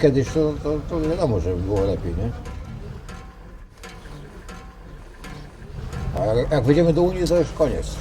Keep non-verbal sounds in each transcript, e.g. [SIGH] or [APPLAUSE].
Kiedyś to, to, to wiadomo, że było lepiej, nie? A jak, jak wejdziemy do Unii, to już koniec.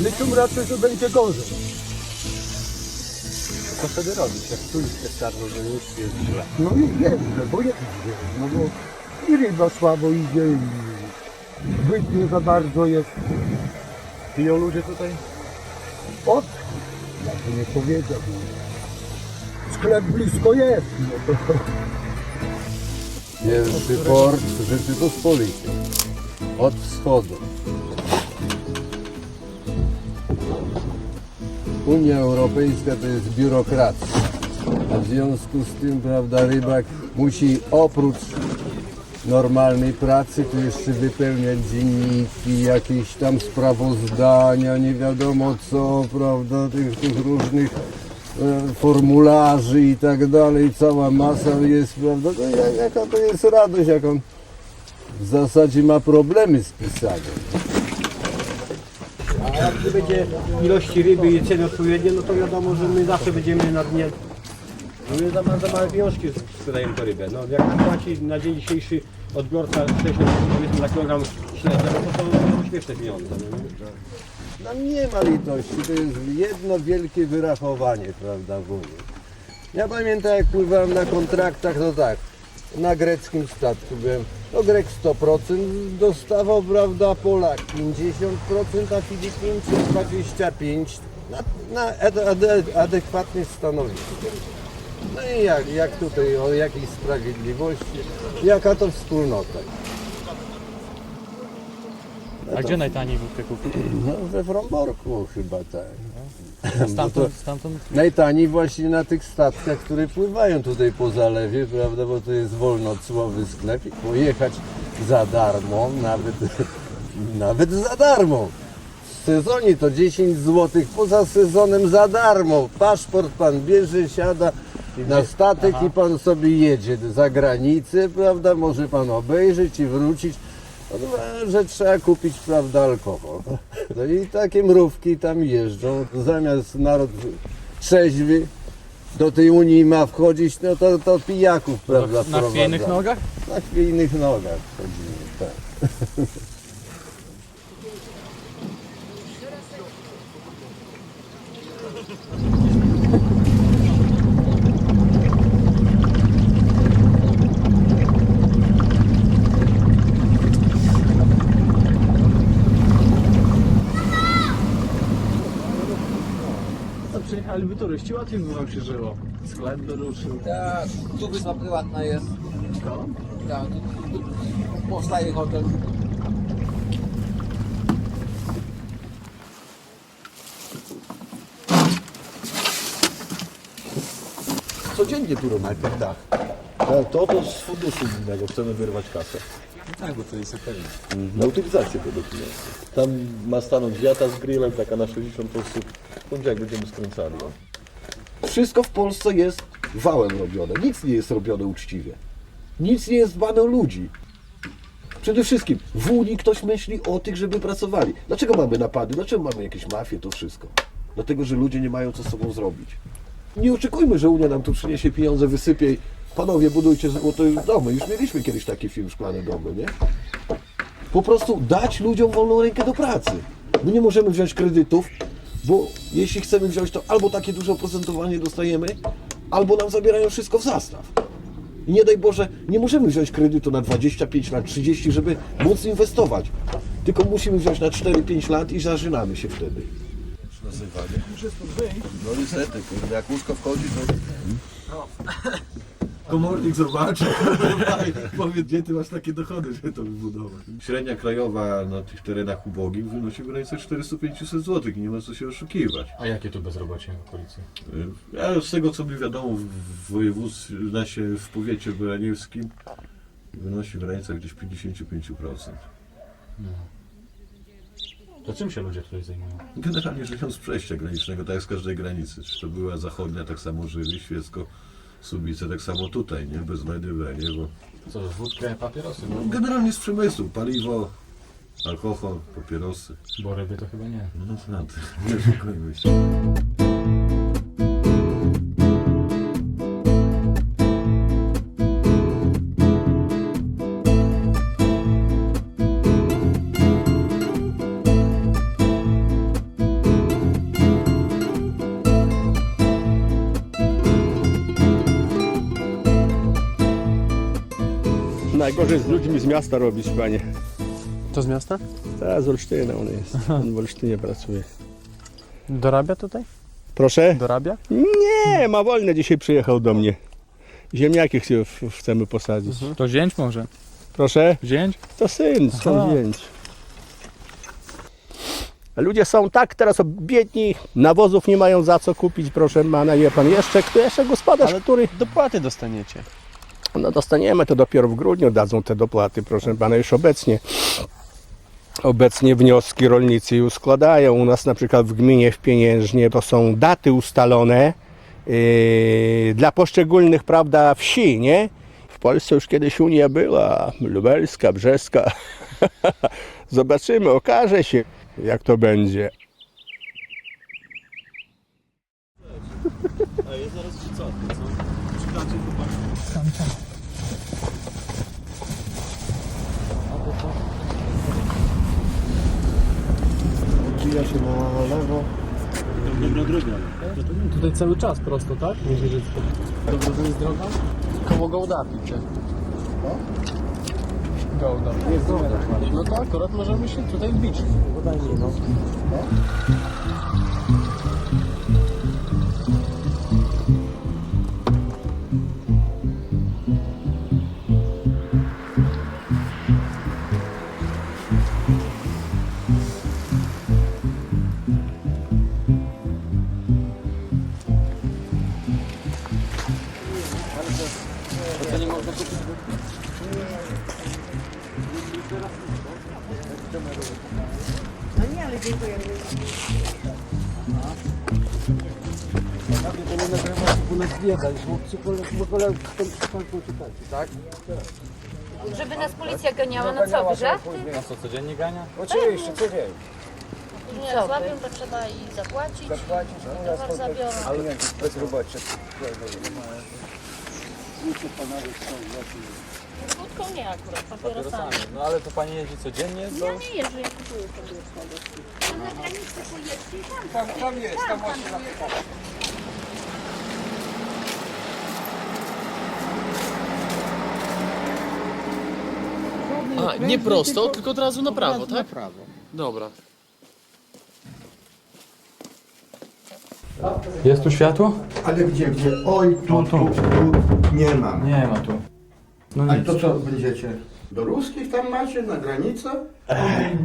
Liczą raczej, że będzie gorzej. Co wtedy robić? Jak tu jest czarno, że już jest źle. No i jest źle, bo jest źle. No bo i ryba słabo idzie, i byt nie za bardzo jest. Piją ludzie tutaj? Od, jakby nie powiedział. no. Sklep blisko jest. No to, Pierwszy port Rzeczypospolitej. Od wschodu. Unia Europejska to jest biurokracja. A w związku z tym, prawda, rybak musi oprócz normalnej pracy tu jeszcze wypełniać dzienniki, jakieś tam sprawozdania, nie wiadomo co, prawda, tych, tych różnych e, formularzy i tak dalej, cała masa jest, prawda, jak- jaka to jest radość, jak on w zasadzie ma problemy z pisaniem. Jak gdy będzie ilości ryby i ceny odpowiednie, no to wiadomo, że my zawsze będziemy na dnie. No my za, ma- za małe pieniążki sprzedajemy tę rybę. No jak płaci na dzień dzisiejszy odbiorca 60 powiedzmy za kilogram śledzia, no to są śmieszne pieniądze. No, nie? No nie ma litości, to jest jedno wielkie wyrachowanie, prawda, w Unii. Ja pamiętam jak pływałem na kontraktach, no tak, na greckim statku byłem, no Grek 100% dostawał, prawda, Polak 50%, a Filipińczyk 25% na, na ade, ade, adekwatnie stanowisku. No i jak, jak tutaj, o jakiej sprawiedliwości, jaka to wspólnota. A gdzie najtaniej wódkę kupić? No we Fromborku chyba tak. [LAUGHS] Stamtąd, stamtąd Najtaniej właśnie na tych statkach, które pływają tutaj po zalewie, prawda, bo to jest wolnocłowy sklep i pojechać za darmo, nawet, [LAUGHS] nawet za darmo. W sezonie to 10 zł, poza sezonem za darmo. Paszport pan bierze, siada na statek i pan sobie jedzie za granicę, prawda, może pan obejrzeć i wrócić. No, że trzeba kupić, prawda, alkohol. No i takie mrówki tam jeżdżą. Zamiast naród trzeźwy do tej Unii ma wchodzić, no to, to pijaków, prawda, na chwiejnych wprowadza. nogach? Na chwiejnych nogach chodzimy, tak. To przyjechaliby turyści, łatwiej by wam się żyło. Sklep by ruszył. Tak, tu wyspa prywatna jest. Tak, tu, tu, tu powstaje hotel. Codziennie tu robimy. Najpierw tak. To, to, to z funduszu innego chcemy wyrwać kasę. Tak, bo to jest okej. Na utylizację pieniądza. Tam ma stanąć wiata z grillem, taka na 60 osób. Będzie jak będziemy skręcali. O. Wszystko w Polsce jest wałem robione. Nic nie jest robione uczciwie. Nic nie jest dbane o ludzi. Przede wszystkim w Unii ktoś myśli o tych, żeby pracowali. Dlaczego mamy napady? Dlaczego mamy jakieś mafie, to wszystko? Dlatego, że ludzie nie mają co z sobą zrobić. Nie oczekujmy, że Unia nam tu przyniesie pieniądze, wysypie i panowie budujcie złote domy. Już mieliśmy kiedyś taki film Szklane Domy, nie? Po prostu dać ludziom wolną rękę do pracy. My nie możemy wziąć kredytów, bo jeśli chcemy wziąć, to albo takie duże oprocentowanie dostajemy, albo nam zabierają wszystko w zastaw. I nie daj Boże, nie możemy wziąć kredytu na 25 lat, 30, żeby móc inwestować. Tylko musimy wziąć na 4-5 lat i zażynamy się wtedy. Nazywanie. No niestety, kurde, jak łóżko wchodzi, to Komornik zobaczy, [LAUGHS] powie, gdzie ty masz takie dochody, żeby to wybudować. Średnia krajowa na tych terenach ubogich wynosi w granicy 400-500 zł i nie ma co się oszukiwać. A jakie tu bezrobocie w okolicy? Y, A z tego co mi wiadomo w województwie, znaczy w powiecie beraniewskim wynosi w granicach gdzieś 55%. To czym się ludzie tutaj zajmują? Generalnie żyją z przejścia granicznego, tak jak z każdej granicy. Czy to była zachodnia, tak samo Żyli, Świecko, Subice, tak samo tutaj, nie? Bez nie? Bo Co, wódkę, papierosy? No, generalnie z przemysłu, paliwo, alkohol, papierosy. bo ryby to chyba nie. No to nie oszukujmy się. Najgorzej z ludźmi z miasta robić, panie. To z miasta? Ta z Olsztyna on jest. On w Olsztynie pracuje. Dorabia tutaj? Proszę? Dorabia? Nie, ma wolne dzisiaj przyjechał do mnie. Ziemniaki chcie- w- chcemy posadzić. To wziąć może. Proszę? Wziąć? To syn, Aha. skąd wziąć? A Ludzie są tak teraz biedni, nawozów nie mają za co kupić, proszę pana, wie pan, jeszcze, kto jeszcze gospodarz, który... Dopłaty dostaniecie. No dostaniemy to dopiero w grudniu, dadzą te dopłaty, proszę pana, już obecnie. Obecnie wnioski rolnicy już składają. U nas na przykład w gminie w Pieniężnie to są daty ustalone yy, dla poszczególnych, prawda, wsi, nie? W Polsce już kiedyś Unia była, lubelska, brzeska. [LAUGHS] Zobaczymy, okaże się, jak to będzie. Odbija się na lewo. Tutaj cały czas prosto, tak? Niedźwiedziecko. Dobra, to jest droga? Koło Gołda picie. Gołda. Jest droga. No to akurat możemy się tutaj wbić. no. Żeby nas policja ganiała, no co, wy żarty? A co, codziennie gania? Oczywiście, co dzień. Nie, złapią, to trzeba i zapłacić, towar zabiorą. Ale nie, bezrobocie. Wódką nie akurat, papierosami. No ale to pani jeździ codziennie? Ja nie jeżdżę, ja kupuję samochód. A na granicy pojedźcie i tam. Tam, tam jest, tam właśnie na A, nie prosto, tylko od razu na prawo, tak? Na prawo. Dobra. Jest tu światło? Ale gdzie, gdzie? Oj, tu, tu, tu, nie mam. Nie ma tu. No A nic. to co będziecie? Do ruskich tam macie, na granicę?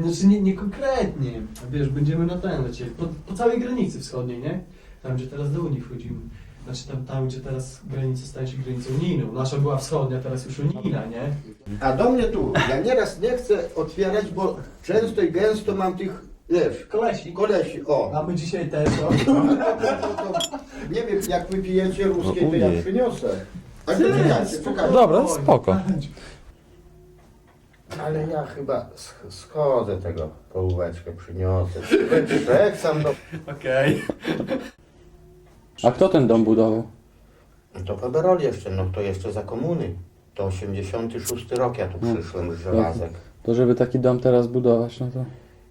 Znaczy nie, nie konkretnie. Wiesz, będziemy na ten lecieli. Po, po całej granicy wschodniej, nie? Tam, gdzie teraz do Unii wchodzimy. Znaczy tam, tam, gdzie teraz granica staje się granicą unijną. Nasza była wschodnia, teraz już unijna, nie? A do mnie tu, ja nieraz nie chcę otwierać, bo często i gęsto mam tych, wiesz, Kolesi. kolesi, o. A my dzisiaj też, o. [LAUGHS] Nie wiem, jak wy pijecie ruskiej, to ja przyniosę. A to czekajcie, czekajcie. Dobra, spoko. Ale ja chyba sch- schodzę tego połóweczkę, przyniosę. Trzech sam do... Okej. A kto ten dom budował? To Faberol jeszcze, no to jeszcze za komuny. To 86 rok ja tu przyszłem z żelazek. To żeby taki dom teraz budować, no to